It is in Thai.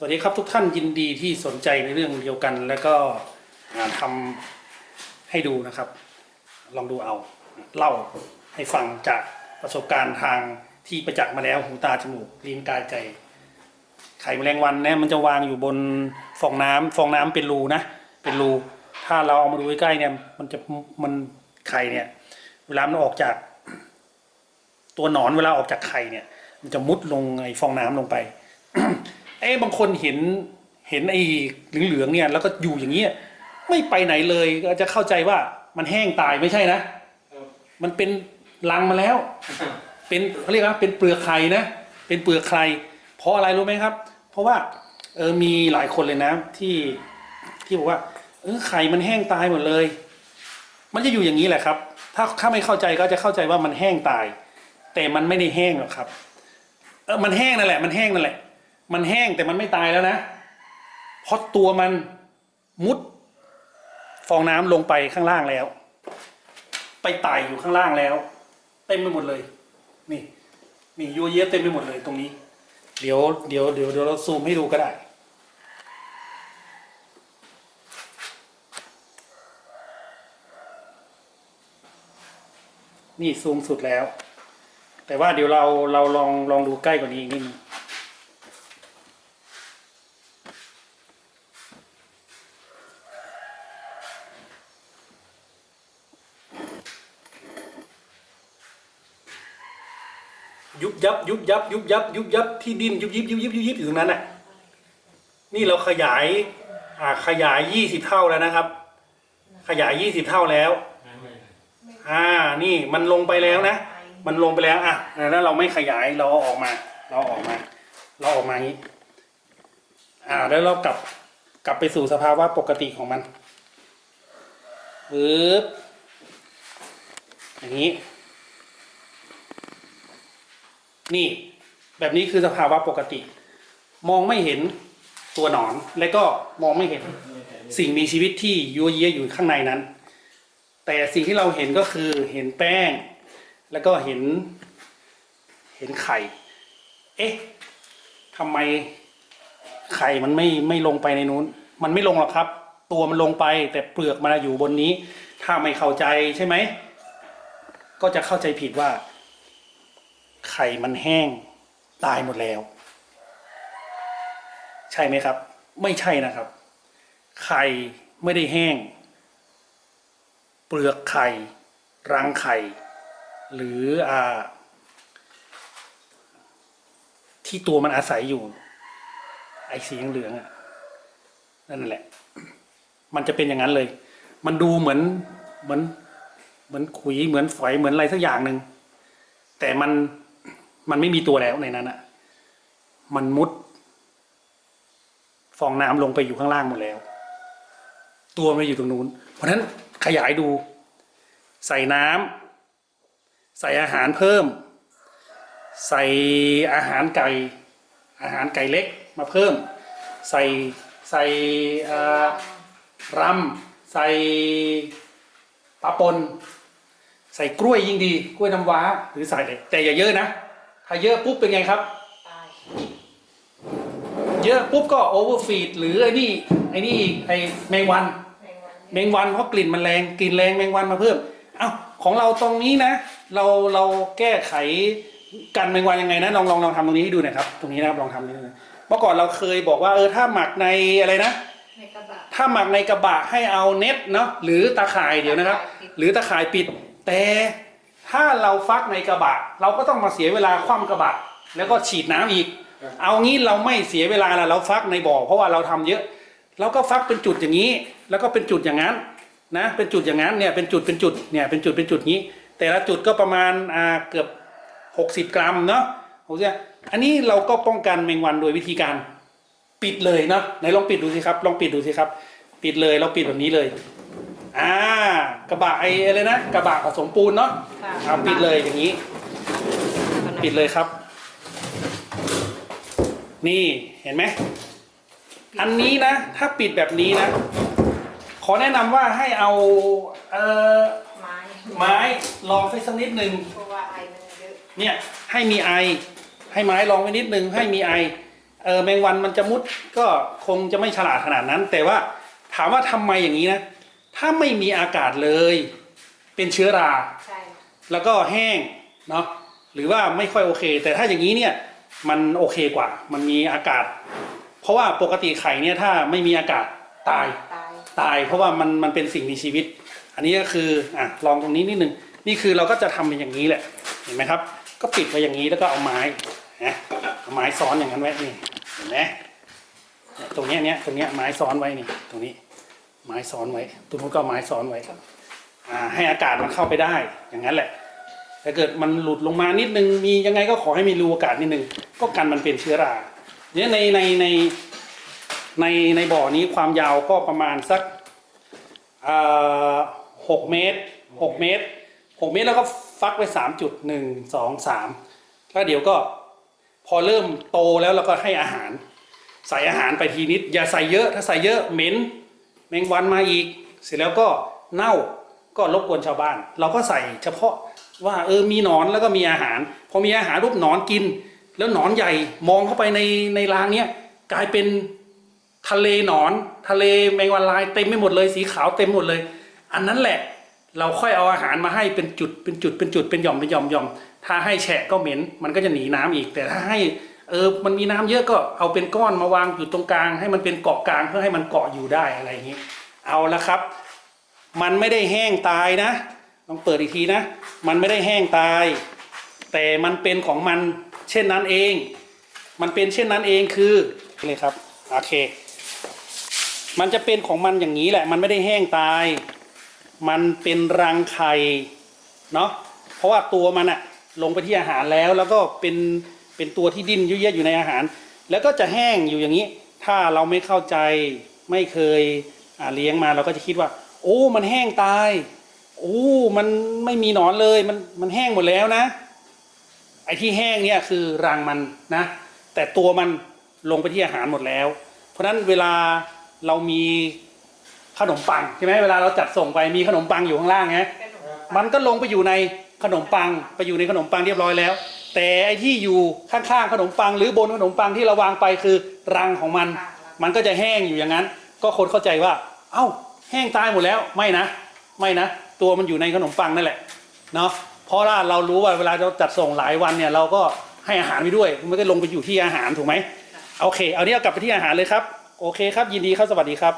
สวัสดีครับทุกท่านยินดีที่สนใจในเรื่องเดียวกัน แล้วก็หานทำให้ดูนะครับ ลองดูเอาเล่าให้ฟังจากประสบการณ์ทางที่ประจักษ์มาแล้วหูตาจมูกลิ้นกายใจ ไข่แมลงวันเนี่ยมันจะวางอยู่บนฟองน้ำฟองน้ำเป็นรูนะ เป็นรู ถ้าเราเอามาดูใกล้เนี่ย มันจะมันไข่เนี่ย เวลามันออกจาก ตัวหนอนเวลาออกจากไข่เนี่ย มันจะมุดลงไอ้ฟองน้ำลงไป เอ้บางคนเห็นเห็นไอ้เหลืองๆเนี่ยแล้วก็อยู่อย่างเงี้ยไม่ไปไหนเลยก็จะเข้าใจว่ามันแห้งตายไม่ใช่นะ มันเป็นรังมาแล้ว เป็นเขาเรียกว่าเป็นเปลือกไข่นะ เป็นเปลือกไข่เพราะอะไรรู้ไหมครับ เพราะว่าเออมีหลายคนเลยนะที่ที่บอกว่าเออไข่มันแห้งตายหมดเลย มันจะอยู่อย่างนี้แหละครับ ถ้าถ้าไม่เข้าใจก็จะเข้าใจว่ามันแห้งตาย แต่มันไม่ได้แห้งหรอกครับ เออมันแห้งนั่นแหละ มันแห้งนั่นแหละ มันแห้งแต่มันไม่ตายแล้วนะเพราะตัวมันมุด ฟองน้ำลงไปข้างล่างแล้ว ไปไต่อยู่ข้างล่างแล้ว เต็มไปหมดเลย นี่ นี่ยัวเยะเต็มไปหมดเลยตรงนี้ เดี๋ยวเดี๋ยวเดี๋ยวเดี๋ยวเราซูมให้ดูก็ได้นี่ซูมสุดแล้ว แต่ว่าเดี๋ยวเราเราลองลองดูใกล้กว่านี้อีกนิดนึง ยับยุบยับยุบยับยุบยับที่ดินยุบยิบยุบยิบยุบยิบอยู่ตรงนั้นน่ะนี่เราขยาย อ่าขยายยี่สิบเท่าแล้วนะครับ ขยายยี่สิบเท่าแล้ว อ่า นี่มันลงไปแล้วนะ มันลงไปแล้วอะแล้วเราไม่ขยายเราเอาออกมา เราออกมา เราออกมางี้ อ่า แล้วเรากลับกลับไปสู่สภาวะปกติของมันปึ๊บอย่างนี้ นี่แบบนี้คือสภาวะปกติ มองไม่เห็นตัวหนอน และก็มองไม่เห็นสิ่งมีชีวิตที่ยัวเยียอยู่ข้างในนั้น แต่สิ่งที่เราเห็นก็คือเห็นแป้ง แล้วก็เห็นเห็นไข่ เอ๊ะทำไมไข่มันไม่ไม่ลงไปในนู้น มันไม่ลงหรอกครับ ตัวมันลงไปแต่เปลือกมันอยู่บนนี้ ถ้าไม่เข้าใจใช่ไหม ก็จะเข้าใจผิดว่า ไข่มันแห้งตายหมดแล้ว ใช่ไหมครับ ไม่ใช่นะครับ ไข่ไม่ได้แห้ง เปลือกไข่รังไข่ หรืออ่าที่ตัวมันอาศัยอยู่ ไอ้สีเหลืองอะนั่นแหละ มันจะเป็นอย่างนั้นเลย มันดูเหมือนเหมือน เหมือนขุยเหมือนฝอยเหมือนอะไรสักอย่างหนึ่งแต่มัน มันไม่มีตัวแล้วในนั้นอะมันมุด ฟองน้ำลงไปอยู่ข้างล่างหมดแล้ว ตัวมันอยู่ตรงนู้น เพราะฉะนั้นขยายดู ใส่น้ำใส่อาหารเพิ่ม ใส่อาหารไก่ อาหารไก่เล็กมาเพิ่ม ใส่ใส่เอ่อรำใส่ปลาปน ใส่กล้วยยิ่งดี กล้วยน้ำว้าหรือใส่เลยแต่อย่าเยอะนะ ถ้าเยอะปุ๊บเป็นไงครับ ตาย เยอะปุ๊บก็โอเวอร์ฟีดหรือไอ้นี่ไอ้นี่อีกไอ้แมงวัน แมงวันแมงวันเพราะกลิ่นมันแรงกลิ่นแรงแมงวันมาเพิ่มเอ้าของเราตรงนี้นะ เราเราแก้ไขกันแมงวันยังไงนะลองลองลองทำตรงนี้ให้ดูหน่อยครับตรงนี้นะครับลองทำนิดนึงเมื่อก่อนเราเคยบอกว่าเออถ้าหมักในอะไรนะ ในกระบะ ถ้าหมักในกระบะให้เอาเน็ตเนาะหรือตาข่ายเดี๋ยวนะครับ หรือตาข่ายปิดแต่ ถ้าเราฟักในกระบะ เราก็ต้องมาเสียเวลาคว่ำกระบะ แล้วก็ฉีดน้ำอีก เอางี้เราไม่เสียเวลาละเราฟักในบ่อ เพราะว่าเราทำเยอะเราก็ฟักเป็นจุดอย่างนี้ แล้วก็เป็นจุดอย่างนั้นนะเป็นจุดอย่างนั้นเนี่ยเป็นจุดเป็นจุดเนี่ยเป็นจุดเป็นจุดนี้ แต่ละจุดก็ประมาณอ่าเกือบหกสิบกรัมเนาะผมจะอันนี้เราก็ป้องกันแมงวันโดยวิธีการปิดเลยเนาะไหนลองปิดดูสิครับ ลองปิดดูสิครับ ปิดเลยเราปิดแบบนี้เลย อ่ากระบะไอ้อะไรนะกระบะผสมปูนเนาะค่ะเอาปิดเลยอย่างนี้ ปิดเลยครับ นี่เห็นไหม อันนี้นะ ถ้าปิดแบบนี้นะ ขอแนะนำว่าให้เอาเอ่อไม้ไม้ลองไปสักนิดหนึ่ง เพราะว่าไอมันเยอะเนี่ยให้มีไอ ให้ไม้ลองไว้นิดนึงให้มีไอเออแมงวันมันจะมุดก็คงจะไม่ฉลาดขนาดนั้น แต่ว่าถามว่าทำไมอย่างนี้นะ ถ้าไม่มีอากาศเลย เป็นเชื้อรา ใช่แล้วก็แห้งเนาะหรือว่าไม่ค่อยโอเค แต่ถ้าอย่างนี้เนี่ยมันโอเคกว่า มันมีอากาศ เพราะว่าปกติไข่เนี่ยถ้าไม่มีอากาศตายตายตาย เพราะว่ามันมันเป็นสิ่งมีชีวิต อันนี้ก็คืออะลองตรงนี้นิดนึงนี่คือเราก็จะทำเป็นอย่างนี้แหละเห็นไหมครับ ก็ปิดไว้อย่างนี้แล้วก็เอาไม้นะเอาไม้ซ้อนอย่างนั้นไว้นี่เห็นไหมเนี่ยตรงเนี้ยเนี้ยตรงเนี้ยไม้ซ้อนไว้นี่ตรงนี้ ไม้ซ้อนไว้ตรงนู้นก็เอาไม้ซ้อนไว้อ่าให้อากาศมันเข้าไปได้ อย่างนั้นแหละถ้าเกิดมันหลุดลงมานิดนึงมียังไงก็ขอให้มีรูอากาศนิดนึงก็กันมันเป็นเชื้อราเนี่ยในในในในในบ่อนี้ความยาวก็ประมาณสักอ่าหกเมตรหกเมตรหกเมตรแล้วก็ฟักไว้สามจุดหนึ่งสองสามแล้วเดี๋ยวก็พอเริ่มโตแล้วเราก็ให้อาหาร ใส่อาหารไปทีนิด อย่าใส่เยอะถ้าใส่เยอะเหม็น แมงวันมาอีก เสร็จแล้วก็เน่าก็รบกวนชาวบ้าน เราก็ใส่เฉพาะว่าเออมีหนอนแล้วก็มีอาหาร พอมีอาหารรูปหนอนกิน แล้วหนอนใหญ่มองเข้าไปในในรางเนี้ยกลายเป็นทะเลหนอน ทะเลแมงวันลายเต็มไม่หมดเลยสีขาวเต็มหมดเลย อันนั้นแหละเราค่อยเอาอาหารมาให้เป็นจุดเป็นจุดเป็นจุดเป็นหย่อมเป็นหย่อมหย่อมถ้าให้แฉะก็เหม็นมันก็จะหนีน้ำอีก แต่ถ้าให้ เออมันมีน้ำเยอะก็เอาเป็นก้อนมาวางอยู่ตรงกลาง ให้มันเป็นเกาะกลางเพื่อให้มันเกาะอยู่ได้อะไรอย่างนี้ เอาละครับ มันไม่ได้แห้งตายนะลองเปิดอีกทีนะ มันไม่ได้แห้งตาย แต่มันเป็นของมันเช่นนั้นเอง มันเป็นเช่นนั้นเองคือเลยครับโอเค มันจะเป็นของมันอย่างนี้แหละ มันไม่ได้แห้งตาย มันเป็นรังไข่เนาะเพราะว่าตัวมันอะลงไปที่อาหารแล้วแล้วก็เป็น เป็นตัวที่ดิ้นยุ่ยเยะอยู่ในอาหาร แล้วก็จะแห้งอยู่อย่างนี้ ถ้าเราไม่เข้าใจไม่เคยเลี้ยงมาเราก็จะคิดว่า โอ้ มันแห้งตายโอ้มันไม่มีหนอนเลยมันมันแห้งหมดแล้วนะ ไอ้ที่แห้งเนี่ยคือรังมันนะ แต่ตัวมันลงไปที่อาหารหมดแล้ว เพราะฉะนั้นเวลาเรามีขนมปังใช่ไหมเวลาเราจัดส่งไปมีขนมปังอยู่ข้างล่างไงมันก็ลงไปอยู่ในขนมปังไปอยู่ในขนมปังเรียบร้อยแล้ว แต่ไอ้ที่อยู่ข้างๆขนมปัง หรือบนขนมปังที่เราวางไปคือรังของมัน มันก็จะแห้งอยู่อย่างนั้น ก็คนเข้าใจว่า เอ้า แห้งตายหมดแล้วไม่นะ ไม่นะ ตัวมันอยู่ในขนมปังนั่นแหละเนาะเพราะว่าเรารู้ว่าเวลาเราจัดส่งหลายวันเนี่ยเราก็ให้อาหารไปด้วยมันไม่ได้ลงไปอยู่ที่อาหารถูกไหมโอเค เอาเนี้ยกลับไปที่อาหารเลยครับ โอเคครับ ยินดีครับสวัสดีครับ